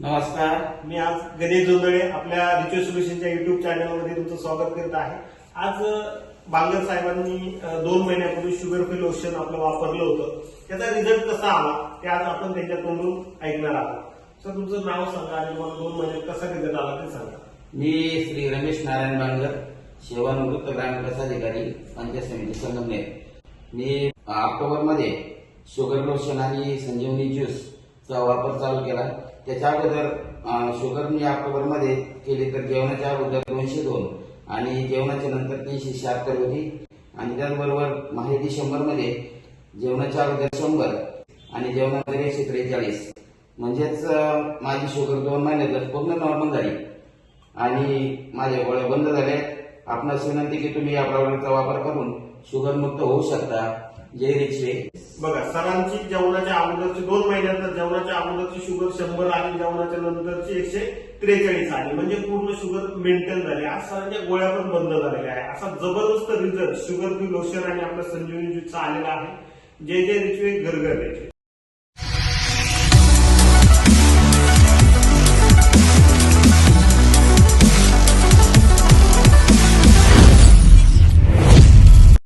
नमस्कार. मी आज गणेश जोंदळे आपल्या रिच्युअल सोल्युशनच्या युट्यूब चॅनलमध्ये तुमचं स्वागत करत आहे. आज बांगर साहेबांनी दोन महिन्यापूर्वी शुगर फ्री लोशन आपलं वापरलं होतं. त्याचा रिझल्ट कसा आला ते आज आपण त्यांच्या तोंडून ऐकणार आहोत. सर तुमचं नाव सांगा आणि मला दोन महिन्यात कसा रिझल्ट आला ते सांगा. मी श्री रमेश नारायण बांगर सेवानिवृत्त ग्रामीण विकास अधिकारी पंचायत समिती संगमनेर. मी ऑक्टोबरमध्ये शुगर लोशन आणि संजीवनी ज्यूस चा वापर चालू केला. त्याच्या अगोदर शुगर मी ऑक्टोबरमध्ये केली तर जेवणाच्या अगोदर दोनशे दोन आणि जेवणाच्या नंतर तीनशे शहात्तर होती. आणि त्याचबरोबर माहिती शंभरमध्ये जेवणाच्या अगोदर शंभर आणि जेवणानंतर एकशे त्रेचाळीस. म्हणजेच माझी शुगर दोन महिन्यात पूर्ण नॉर्मल झाली. आणि माझ्या गोळ्या बंद झाल्या. आपणास विनंती की तुम्ही या प्रॉडक्टचा वापर करून शुगर मुक्त होऊ शकता. जय रिक्षे बघा सरांची जेवणाच्या अगोदरची दोन महिन्यानंतर जेवणाच्या अगोदरची शुगर शंभर आणि जेवणाच्या नंतरची एकशे त्रेचाळीस आली. म्हणजे पूर्ण शुगर मेंटेन झाली. आज सरांच्या गोळ्या पण बंद झालेल्या आहे असा जबरदस्त रिझल्ट शुगर फ्री लोशन आणि आपल्या संजीवनी ज्यूसचा आलेला आहे. जे जे रिचवे घरघर